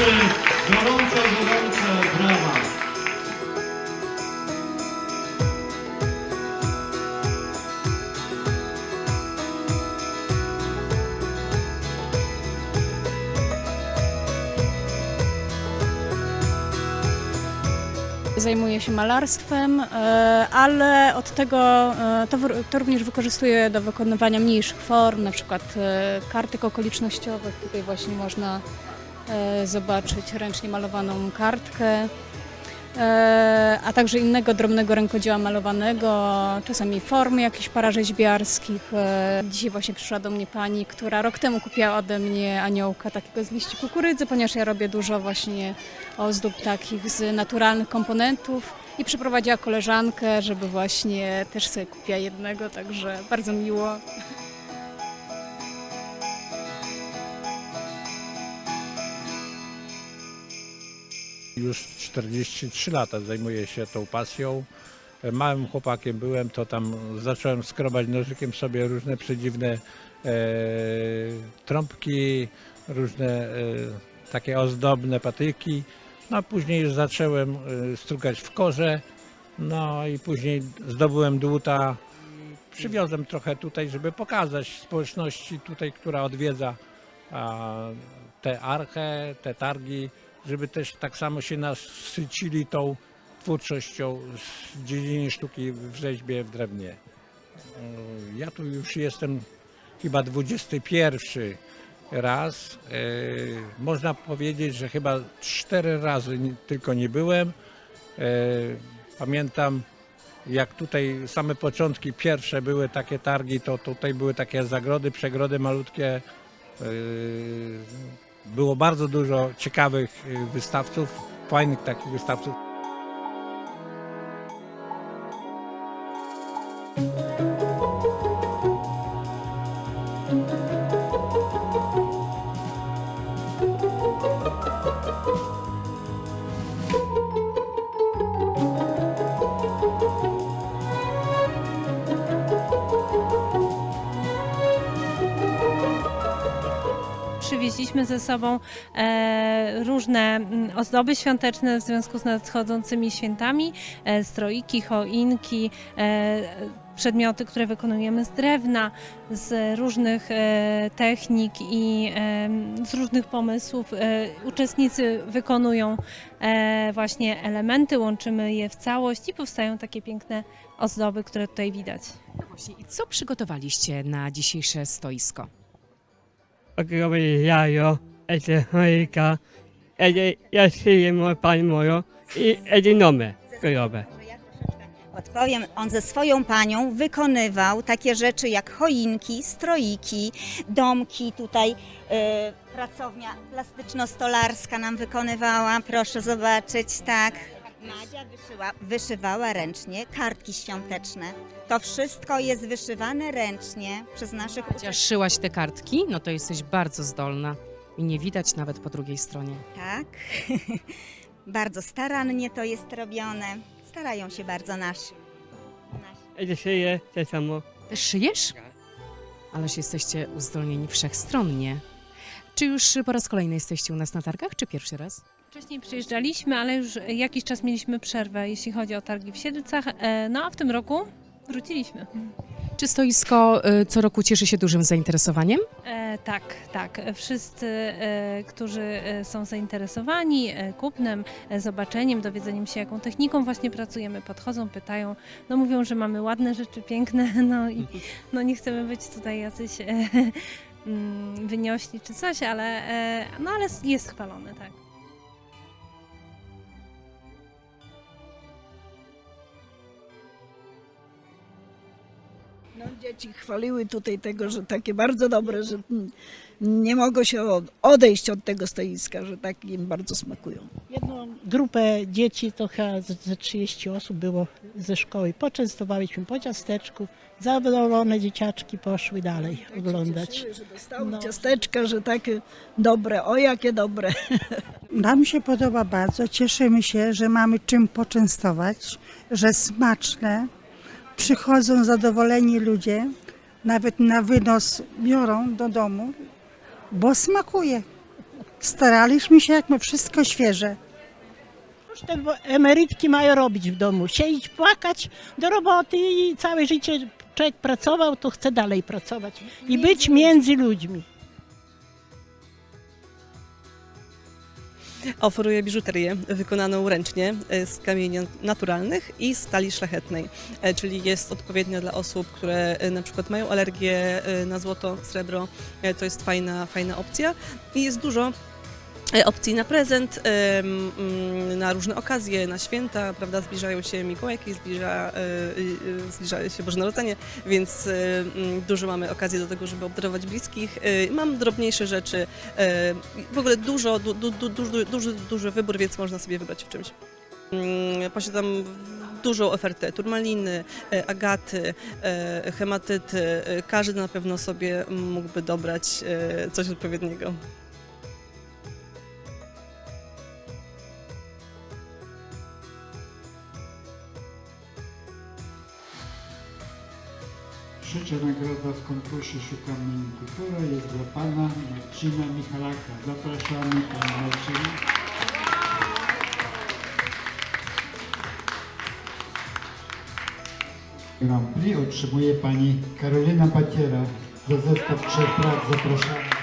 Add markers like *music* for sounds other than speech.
Wszyscy gorące, gorące brawa. Zajmuję się malarstwem, e, ale od tego e, to, to również wykorzystuję do wykonywania mniejszych form, na przykład e, kartek okolicznościowych. Tutaj właśnie można zobaczyć ręcznie malowaną kartkę, e, a także innego drobnego rękodzieła malowanego, czasami formy jakichś pararzeźbiarskich. E, Dzisiaj właśnie przyszła do mnie pani, która rok temu kupiła ode mnie aniołka takiego z liści kukurydzy, ponieważ ja robię dużo właśnie ozdób takich z naturalnych komponentów i przyprowadziła koleżankę, żeby właśnie też sobie kupiła jednego, także bardzo miło. Już 43 lata zajmuję się tą pasją. Małym chłopakiem byłem, to tam zacząłem skrobać nożykiem sobie różne przedziwne e, trąbki, różne e, takie ozdobne patyki. No później już zacząłem e, w korze. No i później zdobyłem dłuta. Przywiozłem trochę tutaj, żeby pokazać społeczności tutaj, która odwiedza a, tę archę, te targi, żeby też tak samo się nasycili tą twórczością z dziedziny sztuki w rzeźbie w drewnie. E, Ja tu już jestem chyba 21 raz. E, Można powiedzieć, że chyba cztery razy tylko nie byłem. E, Pamiętam jak tutaj same początki pierwsze były takie targi, to tutaj były takie zagrody, przegrody malutkie. Było bardzo dużo ciekawych yy, wystawców, fajnych takich wystawców. Przywieźliśmy ze sobą e, różne mm, ozdoby świąteczne w związku z nadchodzącymi świętami, e, stroiki, choinki, e, przedmioty, które wykonujemy z drewna, z różnych technik i z różnych pomysłów. Uczestnicy wykonują właśnie elementy, łączymy je w całość i powstają takie piękne ozdoby, które tutaj widać. Właśnie, i co przygotowaliście na dzisiejsze stoisko? Robię jajo, ete choinka, ete ja szyję moje pani moją i ete nome robię. Odpowiem, on ze swoją panią wykonywał takie rzeczy jak choinki, stroiki, domki tutaj. e, pracownia plastyczno-stolarska nam wykonywała, proszę zobaczyć, tak. Madzia wyszyła, wyszywała ręcznie kartki świąteczne. To wszystko jest wyszywane ręcznie przez naszych Chociaż szyłaś te kartki, no to jesteś bardzo zdolna i nie widać nawet po drugiej stronie. Tak. *laughs* bardzo starannie to jest robione. Starają się bardzo nasi. Ete szyję te samo. Też szyjesz? Ależ jesteście uzdolnieni wszechstronnie. Czy już po raz kolejny jesteście u nas na targach, czy pierwszy raz? Wcześniej przyjeżdżaliśmy, ale już jakiś czas mieliśmy przerwę, jeśli chodzi o targi w Siedlcach. E, No a w tym roku wróciliśmy. Czy stoisko y, co roku cieszy się dużym zainteresowaniem? E, tak, tak. Wszyscy, e, którzy e, są zainteresowani e, kupnem, e, zobaczeniem, dowiedzeniem się, jaką techniką właśnie pracujemy, podchodzą, pytają. No mówią, że mamy ładne rzeczy, piękne, *laughs* no i no nie chcemy być tutaj jacyś e, *laughs* mm, wyniośli czy coś, ale, e, no ale jest chwalony, tak. No, dzieci chwaliły tutaj tego, że takie bardzo dobre, że nie mogą się od- odejść od tego stoiska, że tak im bardzo smakują. Jedną grupę dzieci, to chyba ze- ze 30 osób było ze szkoły. Poczęstowaliśmy po ciasteczku, zadowolone dzieciaczki poszły dalej oglądać. Cieszyły, że dostały No. ciasteczka, że takie dobre, o jakie dobre. *laughs* Nam się podoba bardzo. Cieszymy się, że mamy czym poczęstować, że smaczne. Przychodzą zadowoleni ludzie, nawet na wynos biorą do domu, bo smakuje. Staraliśmy się, jak my wszystko świeże. Cóż te emerytki mają robić w domu? Siedzieć, płakać do roboty i całe życie człowiek pracował, to chce dalej pracować i być między ludźmi. Oferuję biżuterię wykonaną ręcznie e, z kamieni naturalnych i stali szlachetnej, e, czyli jest odpowiednia dla osób, które e, na przykład mają alergię na złoto, srebro. To jest fajna, fajna opcja i jest dużo opcji na prezent, mm, na różne okazje, na święta, prawda, zbliżają się Mikołajki, zbliża, e, e, zbliża się Boże Narodzenie, więc e, mm, dużo mamy okazji do tego, żeby obdarować bliskich. E, Mam drobniejsze rzeczy, e, w ogóle dużo, du, du, du, duży, duży, duży wybór, więc można sobie wybrać w czymś. Mm, Posiadam dużą ofertę turmaliny, e, agaty, e, hematyty. E, Każdy na pewno sobie mógłby dobrać e, coś odpowiedniego. Trzecia nagroda w konkursie Szukamy Intutora jest dla pana Marcina Michalaka. Zapraszamy pana Marcina. Grand Prix otrzymuje pani Karolina Paciera za zestaw trzech prac. Zapraszamy.